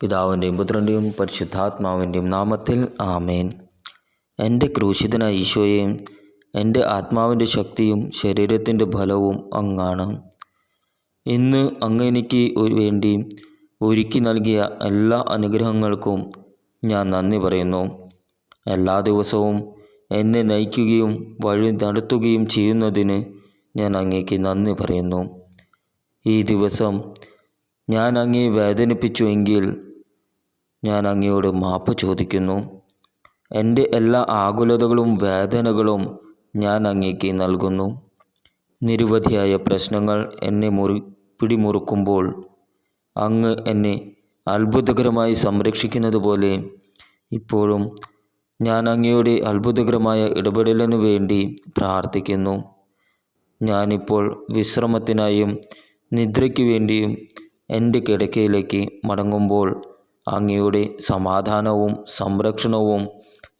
പിതാവിന്റെയും പുത്രന്റെയും പരിശുദ്ധാത്മാവിന്റെയും നാമത്തിൽ ആമേൻ. എന്റെ ക്രൂശിതനായ ഈശോയെയും എന്റെ ആത്മാവിന്റെ ശക്തിയും ശരീരത്തിന്റെ ഫലവും അങ്ങാണ്. ഇന്ന് അങ്ങ് എനിക്ക് വേണ്ടി ഒരുക്കി നൽകിയ എല്ലാ അനുഗ്രഹങ്ങൾക്കും ഞാൻ നന്ദി പറയുന്നു. എല്ലാ ദിവസവും എന്നെ നയിക്കുകയും വഴി നടത്തുകയും ചെയ്യുന്നതിന് ഞാൻ അങ്ങേക്ക് നന്ദി പറയുന്നു. ഈ ദിവസം ഞാൻ അങ്ങേ വേദനിപ്പിച്ചുവെങ്കിൽ ഞാൻ അങ്ങയോട് മാപ്പ് ചോദിക്കുന്നു. എന്റെ എല്ലാ ആകുലതകളും വേദനകളും ഞാൻ അങ്ങേക്ക് നൽകുന്നു. നിരവധിയായ പ്രശ്നങ്ങൾ എന്നെ മുറി പിടിമുറുക്കുമ്പോൾ അങ്ങ് എന്നെ അത്ഭുതകരമായി സംരക്ഷിക്കുന്നത് പോലെ ഇപ്പോഴും ഞാൻ അങ്ങയുടെ അത്ഭുതകരമായ ഇടപെടലിനു വേണ്ടി പ്രാർത്ഥിക്കുന്നു. ഞാനിപ്പോൾ വിശ്രമത്തിനായും നിദ്രയ്ക്ക് വേണ്ടിയും എന്റെ കിടക്കയിലേക്ക് മടങ്ങുമ്പോൾ അങ്ങയുടെ സമാധാനവും സംരക്ഷണവും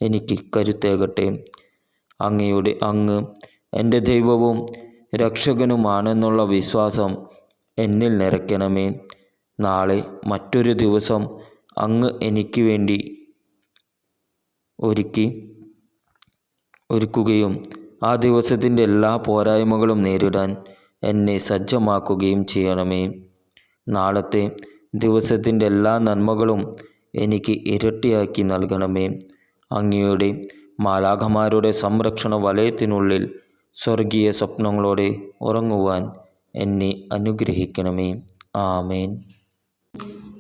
എനിക്ക് കരുത്തേകട്ടെ. അങ്ങയുടെ അങ്ങ് എന്റെ ദൈവവും രക്ഷകനുമാണെന്നുള്ള വിശ്വാസം എന്നിൽ നിറയ്ക്കണമേ. നാളെ മറ്റൊരു ദിവസം അങ്ങ് എനിക്ക് വേണ്ടി ഒരുക്കി ഒരുക്കുകയും ആ ദിവസത്തിന്റെ എല്ലാ പോരായ്മകളും നേരിടാൻ എന്നെ സജ്ജമാക്കുകയും ചെയ്യണമേ. നാളത്തെ ദിവസത്തിന്റെ എല്ലാ നന്മകളും എനിക്ക് ഇരട്ടിയാക്കി നൽകണമേ. അങ്ങയുടെ മാലാഖമാരുടെ സംരക്ഷണ വലയത്തിനുള്ളിൽ സ്വർഗീയ സ്വപ്നങ്ങളോടെ ഉറങ്ങുവാൻ എന്നെ അനുഗ്രഹിക്കണമേ. ആമേൻ.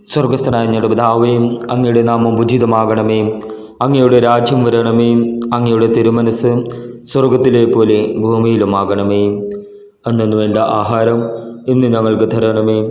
സ്വർഗസ്ഥനായ ഞങ്ങളുടെ പിതാവേ അങ്ങയുടെ നാമം ഉചിതമാകണമേ അങ്ങയുടെ രാജ്യം വരണമേ. അങ്ങയുടെ തിരുമനസ് സ്വർഗത്തിലെ പോലെ ഭൂമിയിലുമാകണമേ. അന്നു വേണ്ട ആഹാരം ഇന്ന് ഞങ്ങൾക്ക് തരണമേ.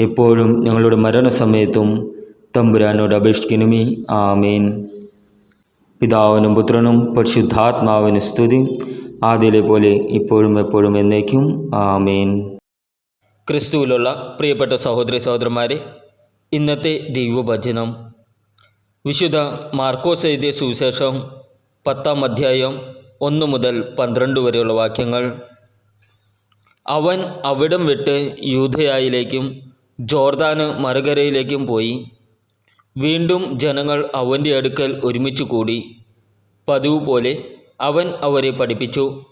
എപ്പോഴും ഞങ്ങളുടെ മരണസമയത്തും തമ്പുരാനോട് അപേക്ഷിക്കണമേ. ആമേൻ. പിതാവിനും പുത്രനും പരിശുദ്ധാത്മാവിന് സ്തുതി. ആദ്യയിലെ പോലെ ഇപ്പോഴും എപ്പോഴും എന്നേക്കും. ആമേൻ. ക്രിസ്തുവിലുള്ള പ്രിയപ്പെട്ട സഹോദരി സഹോദരന്മാരെ ഇന്നത്തെ ദൈവഭജനം വിശുദ്ധ മാർക്കോസ് എഴുതിയ സുവിശേഷം പത്താം അധ്യായം ഒന്ന് മുതൽ പന്ത്രണ്ട് വരെയുള്ള വാക്യങ്ങൾ. അവൻ അവിടം വിട്ട് യൂധയായിലേക്കും ജോർദാന് മറുകരയിലേക്കും പോയി. വീണ്ടും ജനങ്ങൾ അവന്റെ അടുക്കൽ ഒരുമിച്ച് കൂടി. പതിവ് പോലെ അവൻ അവരെ പഠിപ്പിച്ചു.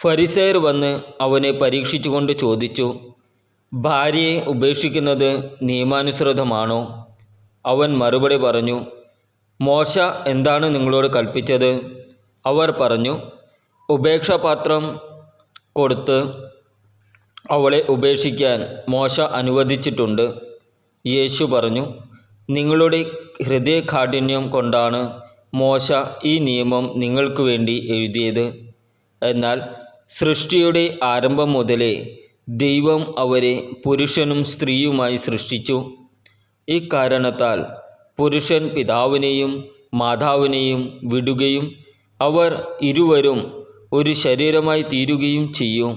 ഫരിസേർ വന്ന് അവനെ പരീക്ഷിച്ചുകൊണ്ട് ചോദിച്ചു ഭാര്യയെ ഉപേക്ഷിക്കുന്നത് നിയമാനുസൃതമാണോ? അവൻ മറുപടി പറഞ്ഞു മോശ എന്താണ് നിങ്ങളോട് കൽപ്പിച്ചത്? അവർ പറഞ്ഞു ഉപേക്ഷാപാത്രം കൊടുത്ത് അവളെ ഉപേക്ഷിക്കാൻ മോശ അനുവദിച്ചിട്ടുണ്ട്. യേശു പറഞ്ഞു നിങ്ങളുടെ ഹൃദയകാഠിന്യം കൊണ്ടാണ് മോശ ഈ നിയമം നിങ്ങൾക്ക് വേണ്ടി എഴുതിയത്. എന്നാൽ സൃഷ്ടിയുടെ ആരംഭം മുതലേ ദൈവം അവരെ പുരുഷനും സ്ത്രീയുമായി സൃഷ്ടിച്ചു. ഇക്കാരണത്താൽ പുരുഷൻ പിതാവിനെയും മാതാവിനെയും വിടുകയും അവർ ഇരുവരും ഒരു ശരീരമായി തീരുകയും ചെയ്യും.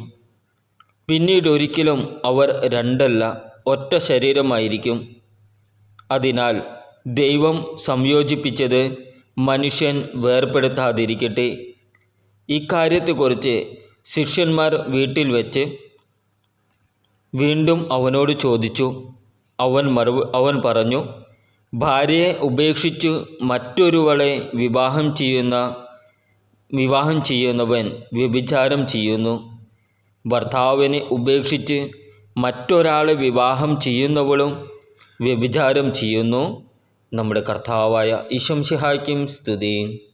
പിന്നീട് ഒരിക്കലും അവർ രണ്ടല്ല ഒറ്റ ശരീരമായിരിക്കും. അതിനാൽ ദൈവം സംയോജിപ്പിച്ചത് മനുഷ്യൻ വേർപ്പെടുത്താതിരിക്കട്ടെ ഇക്കാര്യത്തെക്കുറിച്ച് ശിഷ്യന്മാർ വീട്ടിൽ വെച്ച് വീണ്ടും അവനോട് ചോദിച്ചു. അവൻ മറു അവൻ പറഞ്ഞു ഭാര്യയെ ഉപേക്ഷിച്ചു മറ്റൊരുവളെ വിവാഹം ചെയ്യുന്ന വിവാഹം ചെയ്യുന്നവൻ വ്യഭിചാരം ചെയ്യുന്നു. ഭർത്താവിനെ ഉപേക്ഷിച്ച് മറ്റൊരാളെ വിവാഹം ചെയ്യുന്നവളും വ്യഭിചാരം ചെയ്യുന്നു. നമ്മുടെ കർത്താവായ ഈശംഷിഹായ്ക്കും സ്തുതി.